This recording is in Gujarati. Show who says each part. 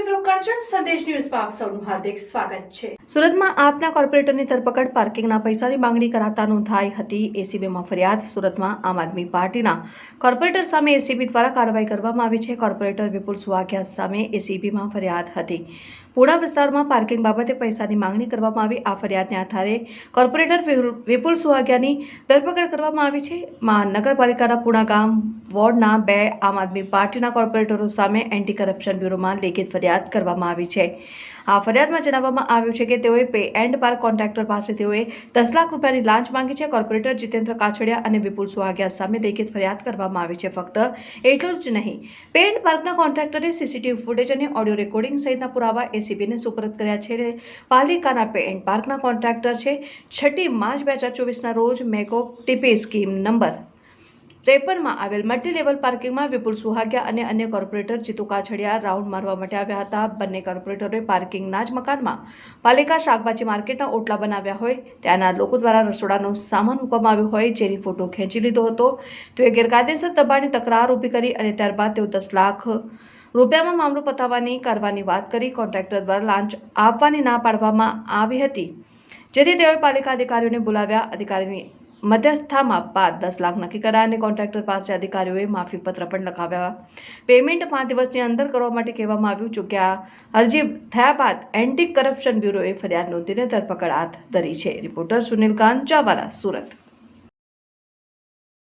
Speaker 1: મિત્રો કરજણ સંદેશ ન્યૂઝમાં આપ સૌનું હાર્દિક સ્વાગત છે. સુરતમાં આપના કોર્પોરેટરની ધરપકડ, પાર્કિંગના પૈસાની માંગણી કરાતા નોંધાઈ હતી. એસીબીમાં ફરિયાદ, સુરતમાં આમ આદમી પાર્ટીના કોર્પોરેટર સામે એસીબી દ્વારા કાર્યવાહી કરવામાં આવી છે. કોર્પોરેટર વિપુલ સુવાગ્યા સામે એસીબીમાં ફરિયાદ હતી. પુણા વિસ્તારમાં પાર્કિંગ બાબતે પૈસાની માંગણી કરવામાં આવી. આ ફરિયાદને આધારે કોર્પોરેટર વિપુલ- સુવાગ્યાની ધરપકડ કરવામાં આવી છે. મહાનગરપાલિકાના પૂણા ગામ વોર્ડના બે આમ આદમી પાર્ટીના કોર્પોરેટરો સામે એન્ટી કરપ્શન બ્યુરોમાં લેખિત ફરિયાદ કરવામાં આવી છે. આ ફરિયાદમાં જણાવવામાં આવ્યું છે કે તેઓએ પે એન્ડ પાર્ક કોન્ટ્રાક્ટર પાસે તેઓએ દસ લાખ રૂપિયાની લાંચ માંગી છે. કોર્પોરેટર જીતેન્દ્ર કાછડિયા અને વિપુલ સુહાગિયા સામે લેખિત ફરિયાદ કરવામાં આવી છે. ફક્ત એટલું જ નહીં, પે એન્ડ પાર્કના કોન્ટ્રાક્ટરે C C T V footage અને ઓડિયો રેકોર્ડિંગ સહિતના પુરાવા એસીબીને સુપરત કર્યા છે. પાલિકાના પે એન્ડ પાર્કના કોન્ટ્રાક્ટર છે. છઠ્ઠી માર્ચ બે હજાર ચોવીસના રોજ મેગો ટીપી સ્કીમ નંબર ત્રેપનમાં આવેલ મલ્ટી લેવલ પાર્કિંગમાં વિપુલ સુહાગિયા અને અન્ય કોર્પોરેટર જીતુ કાછડિયા રાઉન્ડ મારવા માટે આવ્યા હતા. બંને કોર્પોરેટરોએ પાર્કિંગના જ મકાનમાં પાલિકા શાકભાજી માર્કેટના ઓટલા બનાવ્યા હોય, ત્યાંના લોકો દ્વારા રસોડાનો સામાન મૂકવામાં આવ્યો હોય, જેની ફોટો ખેંચી લીધો હતો. તેઓએ ગેરકાયદેસર દબાણની તકરાર ઊભી કરી અને ત્યારબાદ તેઓ દસ લાખ રૂપિયામાં મામલો પતાવવાની કરવાની વાત કરી કોન્ટ્રાક્ટર દ્વારા લાંચ આપવાની ના પાડવામાં આવી હતી. જેથી તેઓએ પાલિકા અધિકારીઓને બોલાવ્યા. અધિકારીની મધ્યસ્થામાં બાદ દસ લાખ નક્કી કરાયા અને કોન્ટ્રાક્ટર પાસે અધિકારીઓએ માફીપત્ર પણ લખાવ્યા. પેમેન્ટ પાંચ દિવસની અંદર કરવા માટે કહેવામાં આવ્યું, જો કે આ અરજી થયા બાદ એન્ટી કરપ્શન બ્યુરોએ ફરિયાદ નોંધીને ધરપકડ હાથ ધરી છે. રિપોર્ટર સુનિલ કાન ચાવાલા સુરત.